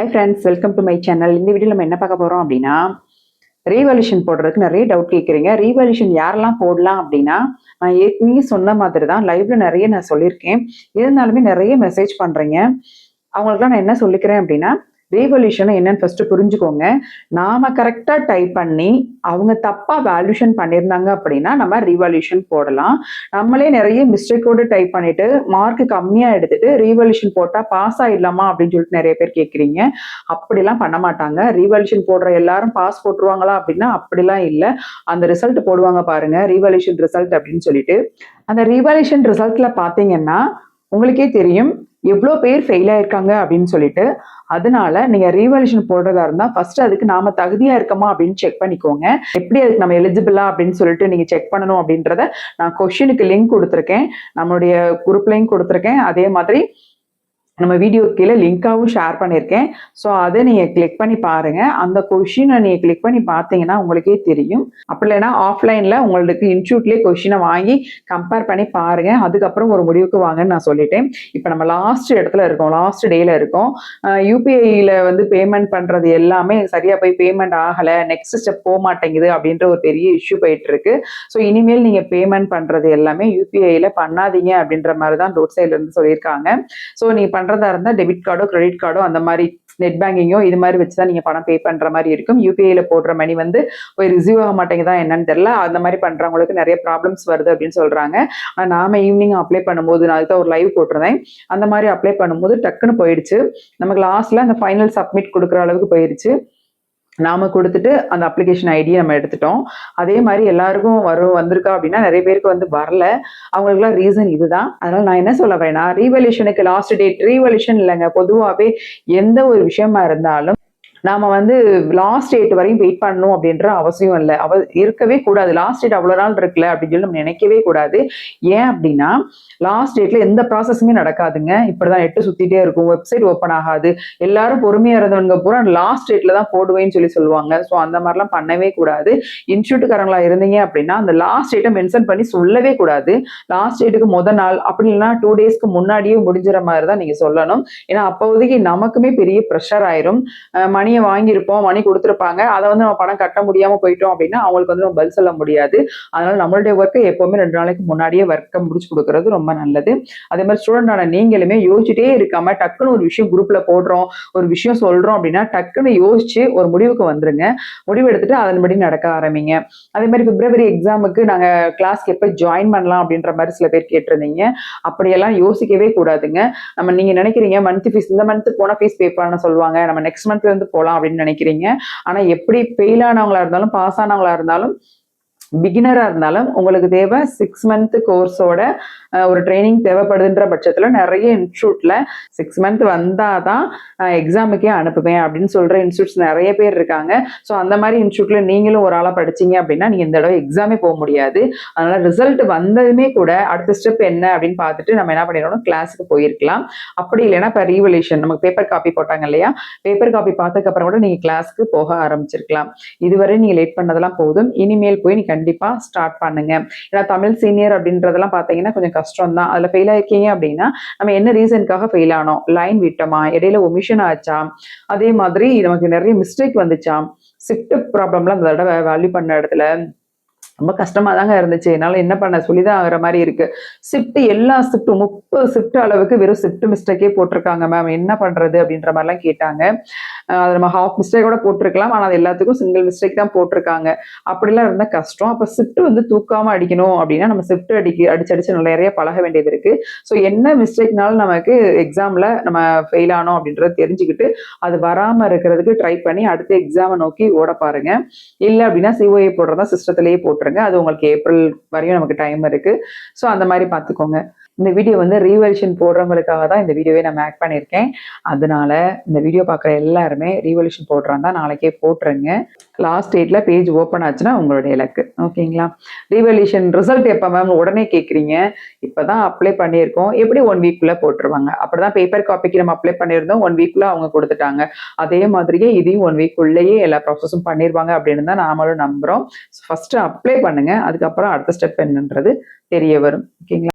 Hi friends welcome to my channel இந்த video நம்ம என்ன பார்க்க போகிறோம் அப்படின்னா ரீவல்யூஷன் போடுறதுக்கு நிறைய டவுட் கேட்குறீங்க. ரீவல்யூஷன் யாரெல்லாம் போடலாம் அப்படின்னா நான் ஏற்கனவே சொன்ன மாதிரி தான் லைவ்ல நிறைய நான் சொல்லியிருக்கேன். இருந்தாலுமே நிறைய மெசேஜ் பண்ணுறீங்க அவங்களுக்குலாம் நான் என்ன சொல்லிக்கிறேன் அப்படின்னா ரீவல்யூஷனை என்னன்னு ஃபர்ஸ்ட் புரிஞ்சுக்கோங்க. நாம கரெக்டாக டைப் பண்ணி அவங்க தப்பாக வேல்யூஷன் பண்ணியிருந்தாங்க அப்படின்னா நம்ம ரீவல்யூஷன் போடலாம். நம்மளே நிறைய மிஸ்டேக்கோடு டைப் பண்ணிட்டு மார்க் கம்மியாக எடுத்துட்டு ரீவல்யூஷன் போட்டால் பாஸ் ஆகிடலாமா அப்படின்னு சொல்லிட்டு நிறைய பேர் கேட்குறீங்க அப்படிலாம் பண்ண மாட்டாங்க. ரீவல்யூஷன் போடுற எல்லாரும் பாஸ் போட்டுருவாங்களா அப்படின்னா அப்படிலாம் இல்லை. அந்த ரிசல்ட் போடுவாங்க பாருங்க. ரீவல்யூஷன் ரிசல்ட் அப்படின்னு சொல்லிட்டு. அந்த ரீவல்யூஷன் ரிசல்ட்ல பார்த்தீங்கன்னா உங்களுக்கே தெரியும் எவ்வளோ பேர் ஃபெயில் ஆயிருக்காங்க அப்படின்னு சொல்லிட்டு. அதனால நீங்கள் ரீவல்யூஷன் போடுறதா இருந்தால் ஃபர்ஸ்ட் அதுக்கு நாம தகுதியாக இருக்கமா அப்படின்னு செக் பண்ணிக்கோங்க. எப்படி அதுக்கு நம்ம எலிஜிபிளா அப்படின்னு சொல்லிட்டு நீங்கள் செக் பண்ணணும் அப்படின்றத நான் கொஷினுக்கு லிங்க் கொடுத்துருக்கேன். நம்மளுடைய குரூப்லையும் கொடுத்துருக்கேன். அதே மாதிரி நம்ம வீடியோ கீழே லிங்காகவும் ஷேர் பண்ணியிருக்கேன். ஸோ அதை நீங்கள் கிளிக் பண்ணி பாருங்கள் அந்த கொஷினை நீங்கள் கிளிக் பண்ணி பார்த்தீங்கன்னா உங்களுக்கே தெரியும். அப்படி இல்லைன்னா ஆஃப்லைனில் உங்களுக்கு இன்ஸ்டியூட்லேயே கொஷினை வாங்கி கம்பேர் பண்ணி பாருங்கள் அதுக்கப்புறம் ஒரு முடிவுக்கு வாங்கன்னு நான் சொல்லிட்டேன். இப்போ நம்ம லாஸ்ட் இடத்துல இருக்கோம். லாஸ்ட் டேயில் இருக்கோம். யூபிஐயில் வந்து பேமெண்ட் பண்ணுறது எல்லாமே சரியாக போய் பேமெண்ட் ஆகலை. நெக்ஸ்ட் ஸ்டெப் போக மாட்டேங்குது அப்படின்ற ஒரு பெரிய இஷ்யூ போயிட்டு இருக்கு ஸோ இனிமேல் நீங்கள் பேமெண்ட் பண்ணுறது எல்லாமே யூபிஐயில் பண்ணாதீங்க அப்படின்ற மாதிரி தான் ரோட் சைட்லேருந்து சொல்லியிருக்காங்க. ஸோ நீங்கள் பண்ணுற பண்ணுறதா இருந்தால் டெபிட் கார்டோ கிரெடிட் கார்டோ அந்த மாதிரி நெட் பேங்கிங்கோ இது மாதிரி வச்சு தான் நீங்கள் பணம் பே பண்ணுற மாதிரி இருக்கும். யூபிஐயில் போடுற மணி வந்து போய் ரிசீவ் ஆக மாட்டேங்குதா என்னன்னு தெரியல. அந்த மாதிரி பண்ணுறவங்களுக்கு நிறைய ப்ராப்ளம்ஸ் வருது அப்படின்னு சொல்கிறாங்க ஆனால் நாம ஈவினிங் அப்ளை பண்ணும்போது நான் அதுதான் ஒரு லைவ் போட்டிருந்தேன். அந்த மாதிரி அப்ளை பண்ணும்போது டக்குன்னு போயிடுச்சு. நமக்கு லாஸ்ட்டில் அந்த ஃபைனல் சப்மிட் கொடுக்குற அளவுக்கு போயிடுச்சு. நாம கொடுத்துட்டு அந்த அப்ளிகேஷன் ஐடியை நம்ம எடுத்துட்டோம். அதே மாதிரி எல்லாருக்கும் வரும் வந்திருக்கா அப்படின்னா நிறைய பேருக்கு வந்து வரல. அவங்களுக்குலாம் ரீசன் இதுதான். அதனால நான் என்ன சொல்ல வரேன்னா ரீவல்யூஷனுக்கு லாஸ்ட் டேட் ரீவல்யூஷன் இல்லைங்க. பொதுவாகவே எந்த ஒரு விஷயமா இருந்தாலும் நாம வந்து லாஸ்ட் டேட் வரையும் வெயிட் பண்ணணும் அப்படின்ற அவசியம் இல்லை. அவ இருக்கவே கூடாது. லாஸ்ட் டேட் அவ்வளோ நாள் இருக்குல்ல அப்படின்னு சொல்லி நம்ம நினைக்கவே கூடாது. ஏன் அப்படின்னா லாஸ்ட் டேட்ல எந்த ப்ராசஸுமே நடக்காதுங்க. இப்படிதான் நெட்டு சுத்திட்டே இருக்கும். வெப்சைட் ஓப்பன் ஆகாது. எல்லாரும் பொறுமையா இருந்தவங்க பூரா லாஸ்ட் டேட்ல தான் போடுவேன்னு சொல்லி சொல்லுவாங்க. ஸோ அந்த மாதிரிலாம் பண்ணவே கூடாது. இன்ஸ்டியூட்டுக்காரங்களா இருந்தீங்க அப்படின்னா அந்த லாஸ்ட் டேட்டை மென்ஷன் பண்ணி சொல்லவே கூடாது. லாஸ்ட் டேட்டுக்கு முத நாள் அப்படி இல்லைன்னா டூ டேஸ்க்கு முன்னாடியே முடிஞ்சிற மாதிரி தான் நீங்க சொல்லணும். ஏன்னா அப்போதைக்கு நமக்குமே பெரிய ப்ரெஷர் ஆயிரும். மணி மணியை வாங்கியிருப்போம் மணி கொடுத்துருப்பாங்க. அதை வந்து நம்ம பணம் கட்ட முடியாமல் போயிட்டோம் அப்படின்னா அவங்களுக்கு வந்து நம்ம பதில் சொல்ல முடியாது. அதனால நம்மளுடைய ஒர்க்கை எப்போவுமே ரெண்டு நாளைக்கு முன்னாடியே ஒர்க்கை முடிச்சு கொடுக்கறது ரொம்ப நல்லது. அதே மாதிரி ஸ்டூடெண்டான நீங்களுமே யோசிச்சுட்டே இருக்காம டக்குன்னு ஒரு விஷயம் குரூப்ல போடுறோம் ஒரு விஷயம் சொல்றோம் அப்படின்னா டக்குன்னு யோசிச்சு ஒரு முடிவுக்கு வந்துருங்க. முடிவு எடுத்துட்டு அதன்படி நடக்க ஆரம்பிங்க. அதே மாதிரி பிப்ரவரி எக்ஸாமுக்கு நாங்க கிளாஸ்க்கு எப்போ ஜாயின் பண்ணலாம் அப்படின்ற மாதிரி சில பேர் கேட்டிருந்தீங்க. அப்படியெல்லாம் யோசிக்கவே கூடாதுங்க. நம்ம நீங்க நினைக்கிறீங்க மந்த் ஃபீஸ் இந்த மந்த் போனால் ஃபீஸ் பே பண்ண சொல்லுவாங்க. நம்ம நெக்ஸ்ட் மந்த்ல இருந்து போகலாம் அப்படின்னு நினைக்கிறீங்க? ஆனால் எப்படி ஃபெயில் ஆனவங்களா இருந்தாலும் பாஸ் ஆனவங்களா இருந்தாலும் பிகினராக இருந்தாலும் உங்களுக்கு தேவை சிக்ஸ் மந்த் கோர்ஸோட ஒரு ட்ரைனிங் தேவைப்படுதுன்ற பட்சத்தில் நிறைய இன்ஸ்டியூட்டில் சிக்ஸ் மந்த் வந்தால் தான் எக்ஸாமுக்கே அனுப்புவேன் அப்படின்னு சொல்கிற இன்ஸ்டியூட்ஸ் நிறைய பேர் இருக்காங்க. ஸோ அந்த மாதிரி இன்ஸ்டியூட்டில் நீங்களும் ஒரு ஆளாக படிச்சீங்க அப்படின்னா நீங்கள் இந்த தடவை எக்ஸாமே போக முடியாது. அதனால ரிசல்ட் வந்ததுமே கூட அடுத்த ஸ்டெப் என்ன அப்படின்னு பார்த்துட்டு நம்ம என்ன பண்ணிடணும்? கிளாஸுக்கு போயிருக்கலாம். அப்படி இல்லைன்னா இப்போ ரீவல்யூஷன் நமக்கு பேப்பர் காப்பி போட்டாங்க இல்லையா? பேப்பர் காப்பி பார்த்ததுக்கப்புறம் கூட நீங்கள் கிளாஸ்க்கு போக ஆரம்பிச்சிருக்கலாம். இதுவரை நீங்க லேட் பண்ணதெல்லாம் போதும். இனிமேல் போய் நீ கண்டிப்பா ஸ்டார்ட் பண்ணுங்க. ஏன்னா தமிழ் சீனியர் அப்படின்றதெல்லாம் பார்த்தீங்கன்னா கொஞ்சம் கஷ்டம் தான் அதில் ஃபெயில் ஆயிருக்கீங்க அப்படின்னா நம்ம என்ன ரீசனுக்காக ஃபெயில் ஆனோம்? லைன் விட்டோமா? இடையில ஒமிஷன் ஆச்சா? அதே மாதிரி நமக்கு நிறைய மிஸ்டேக் வந்துச்சா? ஷிஃப்ட் ப்ராப்ளம்லாம் அந்த தடவை வேல்யூ பண்ண இடத்துல ரொம்ப கஷ்டமா தாங்க இருந்துச்சு. என்னால என்ன பண்ண? சொல்லிதான் ஆகிற மாதிரி இருக்கு. ஷிஃப்ட்டு எல்லா ஷிஃப்ட்டும் முப்பது ஷிஃப்ட் அளவுக்கு வெறும் ஷிஃப்ட் மிஸ்டேக்கே போட்டிருக்காங்க மேம் என்ன பண்றது அப்படின்ற மாதிரிலாம் கேட்டாங்க. அது நம்ம ஹாஃப் மிஸ்டேக் கூட போட்டிருக்கலாம். ஆனால் அது எல்லாத்துக்கும் சிங்கிள் மிஸ்டேக் தான் போட்டிருக்காங்க. அப்படிலாம் இருந்தால் கஷ்டம். அப்போ ஷிஃப்ட் வந்து தூக்காம அடிக்கணும் அப்படின்னா நம்ம ஷிஃப்ட் அடிக்க அடிச்சு அடிச்சு நிறைய பழக வேண்டியது இருக்கு. ஸோ என்ன மிஸ்டேக்னாலும் நமக்கு எக்ஸாம்ல நம்ம ஃபெயில் ஆனோம் அப்படின்றத தெரிஞ்சுக்கிட்டு அது வராம இருக்கிறதுக்கு ட்ரை பண்ணி அடுத்த எக்ஸாமை நோக்கி ஓட பாருங்க. இல்லை அப்படின்னா சிஓஏ போடுறதா சிஸ்டத்திலேயே போட்டுருங்க. அது உங்களுக்கு ஏப்ரல் வரையும் நமக்கு டைம் இருக்கு. ஸோ அந்த மாதிரி பார்த்துக்கோங்க. இந்த வீடியோ வந்து ரீவல்யூஷன் போடுறவங்களுக்காக தான் இந்த வீடியோவே நான் மேக் பண்ணியிருக்கேன். அதனால இந்த வீடியோ பார்க்குற எல்லாருமே ரீவல்யூஷன் போடுறாங்க நாளைக்கே போட்டுருங்க. லாஸ்ட் டேட்ல பேஜ் ஓப்பன் ஆச்சுன்னா உங்களுடைய இலக்கு ஓகேங்களா ரீவல்யூஷன் ரிசல்ட் எப்போ மேம் உடனே கேட்குறீங்க. இப்போ தான் அப்ளை பண்ணியிருக்கோம். எப்படி ஒன் வீக்குள்ளே போட்டுருவாங்க? அப்படி தான் பேப்பர் காப்பிக்கு நம்ம அப்ளை பண்ணியிருந்தோம். ஒன் வீக்குள்ளே அவங்க கொடுத்துட்டாங்க. அதே மாதிரியே இதையும் ஒன் வீக்குள்ளேயே எல்லா ப்ராசஸும் பண்ணிடுவாங்க அப்படின்னு தான் நாமளும் நம்புகிறோம் ஃபர்ஸ்ட் அப்ளை பண்ணுங்க. அதுக்கப்புறம் அடுத்த ஸ்டெப் என்னன்றது தெரிய வரும். ஓகேங்களா